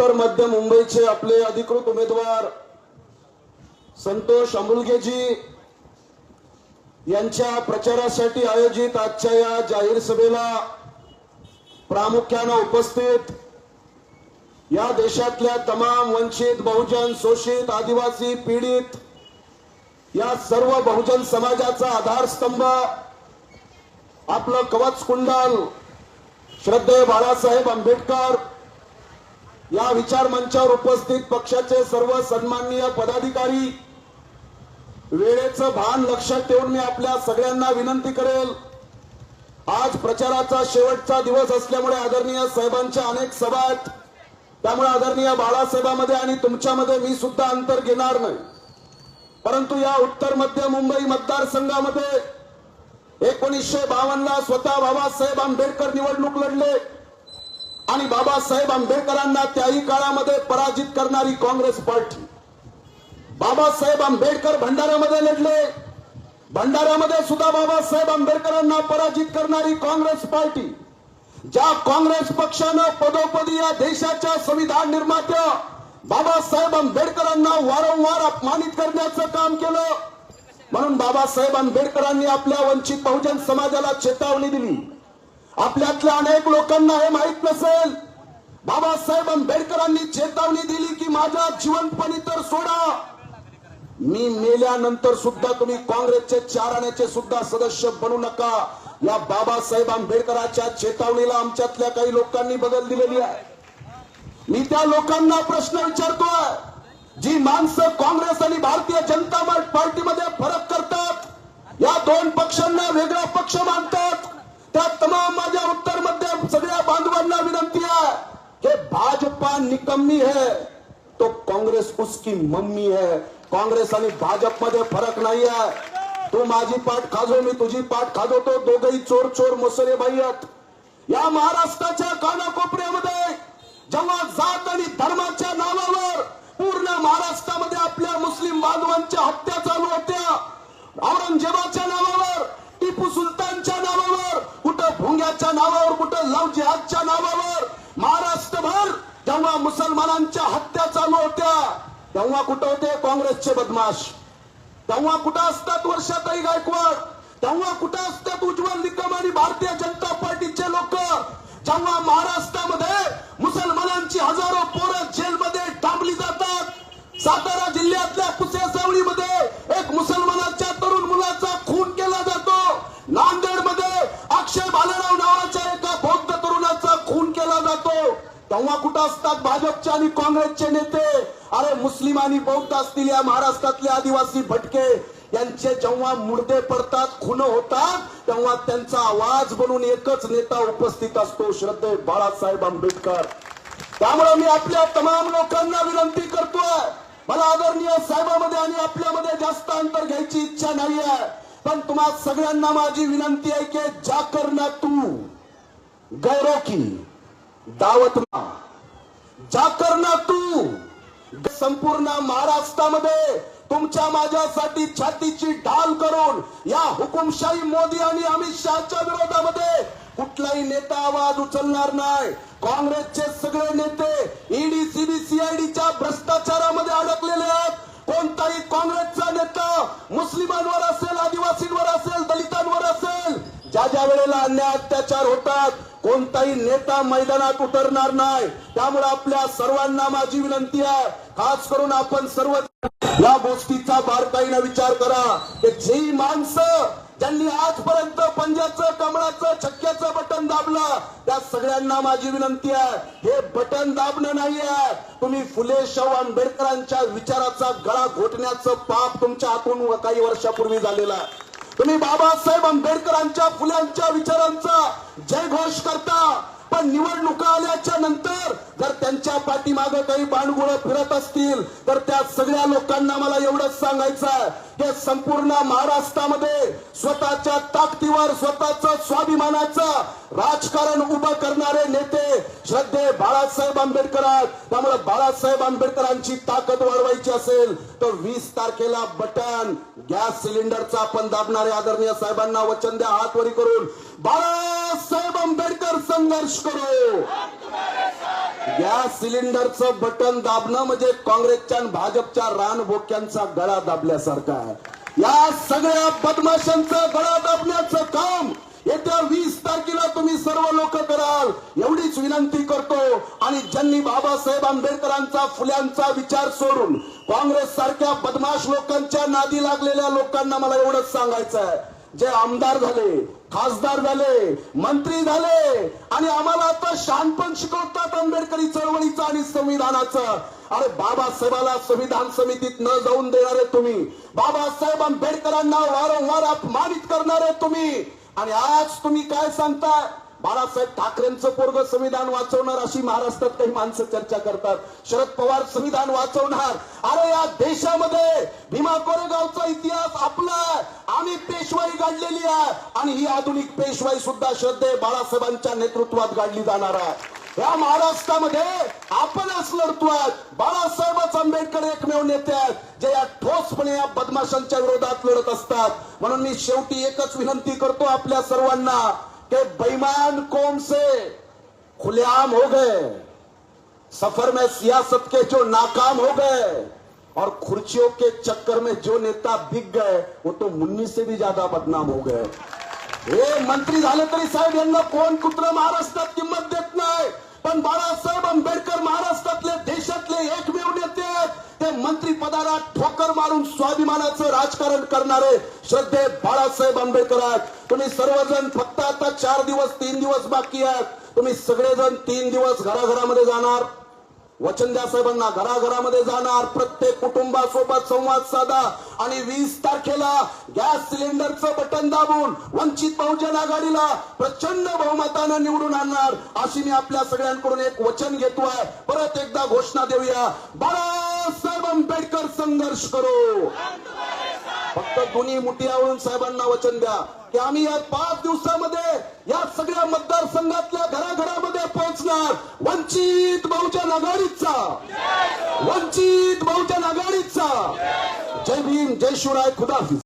उत्तर मध्य मुंबईचे आपले अधिकृत उमेदवार संतोष अमुलगेजी यांच्या प्रचारासाठी आयोजित आजच्या या जाहीर सभेला प्रामुख्यानं उपस्थित या देशातल्या तमाम वंचित बहुजन शोषित आदिवासी पीडित या सर्व बहुजन समाजाचा आधारस्तंभ आपलं कवच कुंडल श्रद्धेय बाळासाहेब आंबेडकर या विचार मंचावर उपस्थित पक्षाचे सर्व सन्माननीय पदाधिकारी वेळेचं भान लक्षात ठेवून मी आपल्या सगळ्यांना विनंती करेल. आज प्रचाराचा शेवटचा दिवस असल्यामुळे आदरणीय साहेबांच्या अनेक सभा आहेत. त्यामुळे आदरणीय बाळासाहेबांमध्ये आणि तुमच्यामध्ये मी सुद्धा अंतर घेणार नाही. परंतु या उत्तर मध्य मुंबई मतदारसंघामध्ये एकोणीसशे बावन्नला स्वतः बाबासाहेब आंबेडकर निवडणूक लढले. आणि बाबासाहेब आंबेडकरांना त्याही काळामध्ये पराजित करणारी काँग्रेस पार्टी. बाबासाहेब आंबेडकर भंडाऱ्यामध्ये लढले. भंडाऱ्यामध्ये सुद्धा बाबासाहेब आंबेडकरांना पराजित करणारी काँग्रेस पार्टी. ज्या काँग्रेस पक्षानं पदोपदी या देशाच्या संविधान निर्मात्या बाबासाहेब आंबेडकरांना वारंवार अपमानित करण्याचं काम केलं. म्हणून बाबासाहेब आंबेडकरांनी आपल्या वंचित बहुजन समाजाला चेतावणी दिली. आपल्यातल्या अनेक लोकांना हे माहीत नसेल. बाबासाहेब आंबेडकरांनी चेतावणी दिली की माझा जिवंतपणी तर सोडा. मी मेल्यानंतर सुद्धा तुम्ही काँग्रेसचे चार आण्याचे सुद्धा सदस्य बनू नका. या बाबासाहेब आंबेडकरांच्या चेतावणीला आमच्यातल्या काही लोकांनी बदल दिलेली आहे. मी त्या लोकांना प्रश्न विचारतोय जी माणसं काँग्रेस आणि भारतीय जनता पार्टीमध्ये फरक करतात या दोन पक्षांना वेगळा पक्ष मानतात. त्या तमाम माझ्या उत्तरमध्ये सगळ्या बांधवांना विनंती आहे. हे भाजपा निकम्मी है तो काँग्रेस उसकी मम्मी है काँग्रेस आणि भाजपमध्ये फरक नाही आहे. तू माझी पाठ खाजो मी तुझी पाठ खाजवतो दोघही चोर चोर मोसरे बाई आहेत. या महाराष्ट्राच्या कानाकोपऱ्यामध्ये जेव्हा जात आणि धर्माच्या नावावर पूर्ण महाराष्ट्रामध्ये आपल्या मुस्लिम बांधवांच्या हत्या चालू मुसलमानांच्या हत्या चालू होत्या तेव्हा कुठं होते? काँग्रेसचे बदमाश. तेव्हा कुठं असतात वर्षाताई गायकवाड? तेव्हा कुठं असतात उज्ज्वल निकम आणि भारतीय जनता पार्टीचे लोक? जेव्हा महाराष्ट्रामध्ये मुसलमानांची हजारो पोरं जेलमध्ये डांबली जातात सातारा जिल्ह्यातल्या असतात भाजपचे आणि काँग्रेसचे नेते. अरे मुस्लिम आणि बौद्ध असतील या महाराष्ट्रातले आदिवासी भटके यांचे जेव्हा मुर्दे पडतात खुन होतात तेव्हा त्यांचा आवाज बनून एकच नेता उपस्थित असतो श्रद्धे बाळासाहेब आंबेडकर. त्यामुळे मी आपल्या तमाम लोकांना विनंती करतोय मला आदरणीय साहेबामध्ये आणि आपल्यामध्ये जास्त अंतर घ्यायची इच्छा नाही आहे पण तुम्हा सगळ्यांना माझी विनंती आहे की जा करना तू गौरव की दावत मा जाकर तू संपूर्ण महाराष्ट्रामध्ये तुमच्या माझ्यासाठी छातीची ढाल करून या हुकुमशाही मोदी आणि अमित शहाच्या विरोधामध्ये कुठलाही नेता आवाज उचलणार नाही. काँग्रेसचे सगळे नेते ईडी सीबीसीआयडीच्या भ्रष्टाचारामध्ये अडकलेले आहेत. कोणताही काँग्रेसचा नेता मुस्लिमांवर असेल आदिवासींवर असेल दलितांवर असेल ज्या ज्या वेळेला अन्याय अत्याचार होतात कोणताही नेता मैदानात उतरणार नाही. त्यामुळे आपल्या सर्वांना माझी विनंती आहे खास करून आपण सर्व या गोष्टीचा बारकाईनं विचार करा. की जी माणसं ज्यांनी आजपर्यंत पंजाचं कमळाचं छक्क्याचं बटन दाबलं त्या सगळ्यांना माझी विनंती आहे हे बटन दाबणं नाही आहे तुम्ही फुले शाहू आंबेडकरांच्या विचाराचा गळा घोटण्याचं पाप तुमच्या हातून काही वर्षापूर्वी झालेलं आहे. तुम्ही बाबासाहेब आंबेडकरांच्या फुल्यांच्या विचारांचा जयघोष करता. पण निवडणुका आल्याच्यानंतर जर त्यांच्या पाठीमागं काही बाणगुळ फिरत असतील तर त्या सगळ्या लोकांना मला एवढंच सांगायचं आहे हे संपूर्ण महाराष्ट्रामध्ये स्वतःच्या ताकदीवर स्वतःच स्वाभिमानाचं राजकारण उभं करणारे नेते श्रद्धे बाळासाहेब आंबेडकर आहेत. त्यामुळे बाळासाहेब आंबेडकरांची ताकद वाढवायची असेल तर वीस तारखेला बटन गॅस सिलेंडरचा आपण दाबणारे आदरणीय साहेबांना वचन द्या हातवरी करून. बाळासाहेब आंबेडकर संघर्ष करू. गॅस सिलेंडरचं बटन दाबणं म्हणजे काँग्रेसच्या भाजपच्या रानभोक्यांचा गळा दाबल्यासारखा आहे. या सगळ्या बदमाशांचा गळा दाबण्याचं काम येत्या वीस तारखेला तुम्ही सर्व लोक कराल. एवढीच विनंती करतो आणि ज्यांनी बाबासाहेब आंबेडकरांचा फुल्यांचा विचार सोडून काँग्रेस सारख्या बदमाश लोकांच्या नादी लागलेल्या लोकांना मला एवढंच सांगायचं आहे. जे आमदार झाले खासदार झाले मंत्री झाले आणि आम्हाला आता शानपण शिकवतात आंबेडकरी चळवळीचं आणि संविधानाचं. अरे बाबासाहेबाला संविधान समितीत न जाऊन देणारे तुम्ही. बाबासाहेब आंबेडकरांना वारंवार अपमानित करणारे तुम्ही. आणि आज तुम्ही काय सांगताय? बाळासाहेब ठाकरेंचं पोरग संविधान वाचवणार अशी महाराष्ट्रात काही माणसं चर्चा करतात. शरद पवार संविधान वाचवणार. अरे या देशामध्ये भीमा कोरेगावचा इतिहास आपला आम्ही पेशवाई गाडलेली आहे. आणि ही आधुनिक पेशवाई सुद्धा श्रद्धे बाळासाहेबांच्या नेतृत्वात गाडली जाणार आहे. या महाराष्ट्रामध्ये आपणच लढतोय बाळासाहेबच आंबेडकर एकमेव नेते आहेत. जे या ठोसपणे या बदमाशांच्या विरोधात लढत असतात. म्हणून मी शेवटी एकच विनंती करतो आपल्या सर्वांना. के बेईमान कौम से खुलेआम हो गए। सफ़र में सियासत के जो नाकाम हो गए और खुर्चियों के चक्कर में जो नेता बिक गए, वो तो मुन्नी से भी ज़्यादा बदनाम हो गए। हे मंत्री झाले तरी साहेब, यांना कोण कुत्र महाराष्ट्रात किंमत देत नाही? पण स्वाभिमानाचं राजकारण करणारे श्रद्धे बाळासाहेब आंबेडकर आहेत तुम्ही सर्वजण फक्त आता चार दिवस तीन दिवस बाकी आहेत. तुम्ही सगळेजण तीन दिवस घराघरामध्ये जाणार. वचन द्या साहेबांना घराघरामध्ये जाणार. प्रत्येक कुटुंबासोबत संवाद साधा आणि वीस तारखेला गॅस सिलेंडरचं बटन दाबून वंचित बहुजन आघाडीला प्रचंड बहुमतानं निवडून आणणार. अशी मी आपल्या सगळ्यांकडून एक वचन घेतोय. परत एकदा घोषणा देऊया. बाळासाहेब आंबेडकर संघर्ष करो. फक्त दोन्ही मुठी आवळून साहेबांना वचन द्या की आम्ही या पाच दिवसामध्ये या सगळ्या मतदारसंघातल्या घराघरामध्ये पोहोचणार. वंचित बहुजन आघाडीचा. वंचित बहुजन आघाडीचा. जय भीम जय शिवराय खुदाफिज